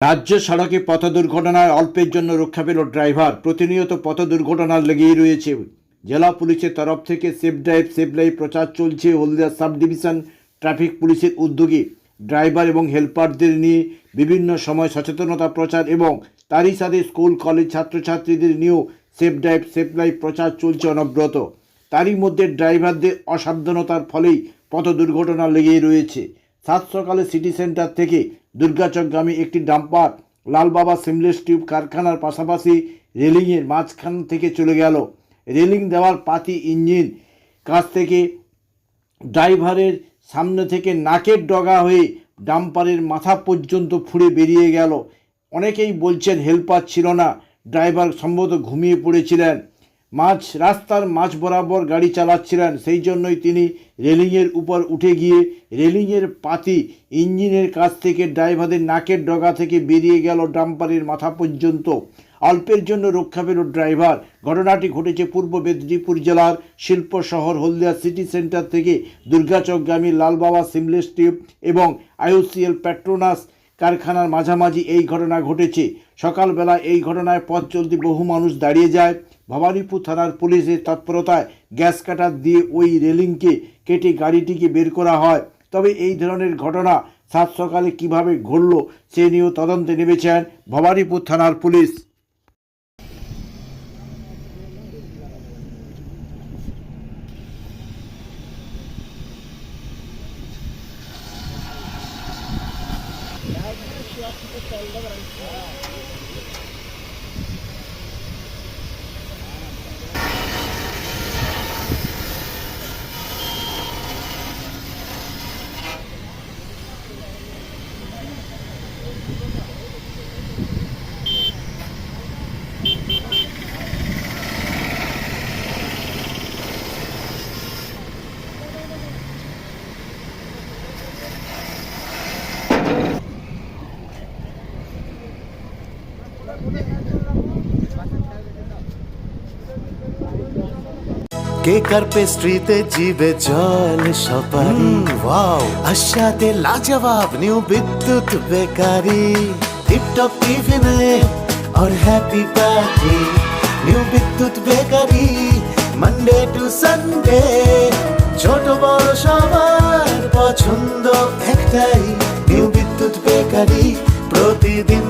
রাজ্য সড়কে পথ দুর্ঘটনায় অল্পের জন্য রক্ষা পেল ড্রাইভার। প্রতিনিয়ত পথ দুর্ঘটনা লেগেই রয়েছে। জেলা পুলিশের তরফ থেকে সেফ ড্রাইভ, সেফ লাইফ প্রচার চলছে হলদিয়া সাব ডিভিশন ট্রাফিক পুলিশের উদ্যোগে। ড্রাইভার এবং হেল্পারদের নিয়ে বিভিন্ন সময় সচেতনতা প্রচার এবং তারই সাথে স্কুল, কলেজ ছাত্রছাত্রীদের নিয়েও সেফ ড্রাইভ, সেফ লাইফ প্রচার চলছে অনবরত। তারই মধ্যে ড্রাইভারদের অসাবধানতার ফলেই পথ দুর্ঘটনা লেগেই রয়েছে। সাত সকালে সিটি সেন্টার থেকে দুর্গাচকগামী একটি ডাম্পার লালবাবা সিমলেস টিউব কারখানার পাশাপাশি রেলিংয়ের মাঝখান থেকে চলে গেল। রেলিং দেওয়ার পাতি ইঞ্জিন কাছ থেকে ড্রাইভারের সামনে থেকে নাকের ডগা হয়ে ডাম্পারের মাথা পর্যন্ত ফুঁড়ে বেরিয়ে গেল। অনেকেই বলছেন হেল্পার ছিল না। ড্রাইভার সম্ভবত ঘুমিয়ে পড়েছিলেন। মাঝ রাস্তার মাঝ বরাবর গাড়ি চালাচ্ছিলেন। সেই জন্যই তিনি রেলিংয়ের উপর উঠে গিয়ে রেলিংয়ের পাতি ইঞ্জিনের কাছ থেকে ড্রাইভারের নাকের ডগা থেকে বেরিয়ে গেল ডাম্পারের মাথা পর্যন্ত। অল্পের জন্য রক্ষা পেল ড্রাইভার। ঘটনাটি ঘটেছে পূর্ব মেদিনীপুর জেলার শিল্প শহর হলদিয়া সিটি সেন্টার থেকে দুর্গাচকগামী লালবাবা সিমলেস টিউব এবং আইওসিএল প্যাট্রোনাস কারখানার মাঝামাঝি এই ঘটনা ঘটেছে। সকালবেলা এই ঘটনায় পথ চলতি বহু মানুষ দাঁড়িয়ে যায়। ভবানীপুর থানার পুলিশের তৎপরতায় গ্যাস কাটার দিয়ে ওই রেলিংকে কেটে গাড়িটিকে বের করা হয়। তবে এই ধরনের ঘটনা সাত সকালে কীভাবে ঘটল সে নিয়েও তদন্তে নেমেছেন ভবানীপুর থানার পুলিশ। কেক আর পেস্ট্রিতে জিবে জল সপারি ওয়াও আশাতে লাজবাব নিউ বিদ্যুৎ বেকারি টিপটপ টিফিনে और happy party new Bidyut bakery Monday to Sunday